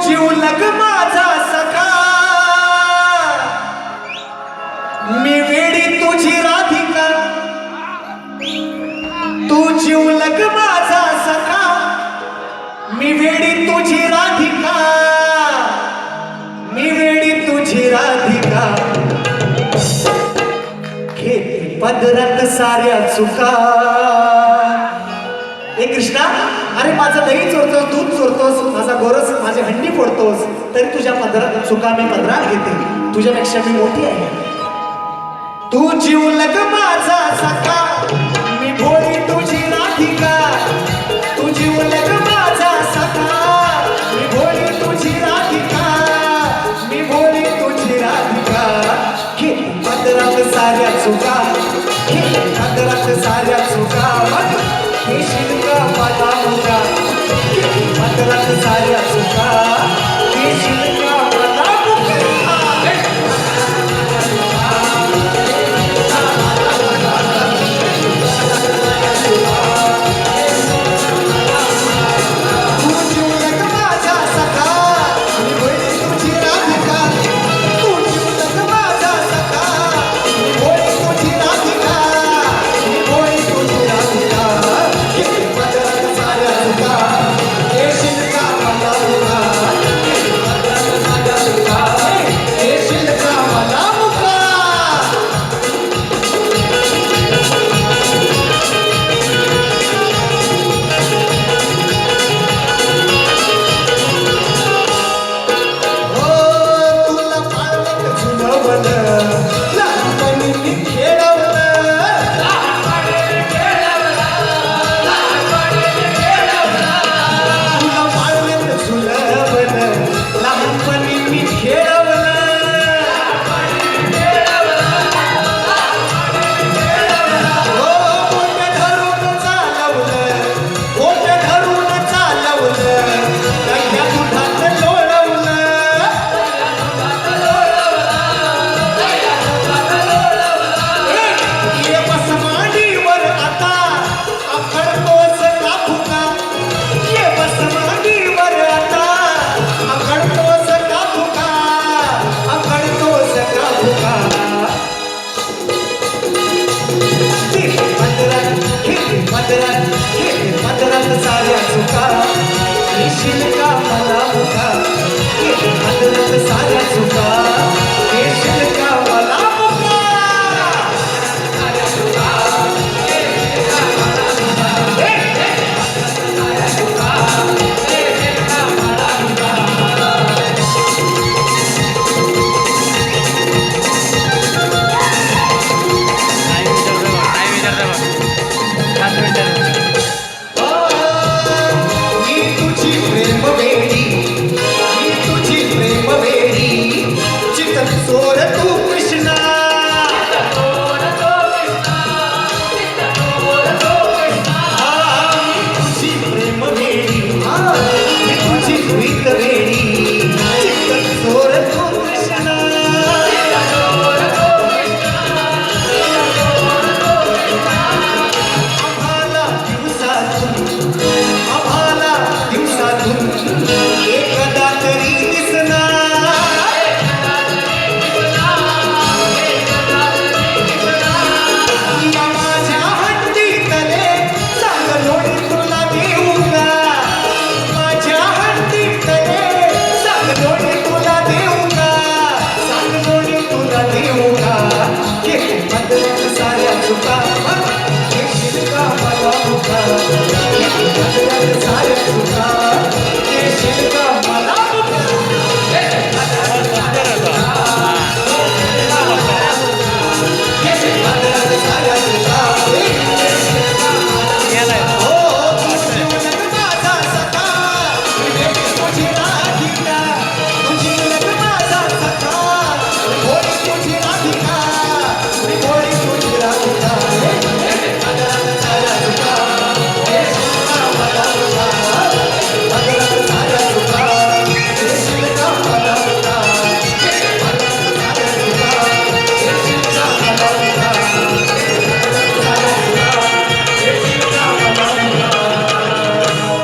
जीवलग माझा सखा. मी वेडी तुझी राधिका. तू जीवलग माझा सखा. मी वेडी तुझी राधिका. मी वेडी तुझी राधिका. घेते पदरात साऱ्या चुका. हे कृष्णा अरे माझं दही चोरतोस दूध चोरतोस माझा गोरस माझी हंडी फोडतोस तरी तुझ्या पदरात चुका मी पदरात घेते. तुझ्यापेक्षा मी मोठी आहे. तू जीव लग माझा सका Hiç kere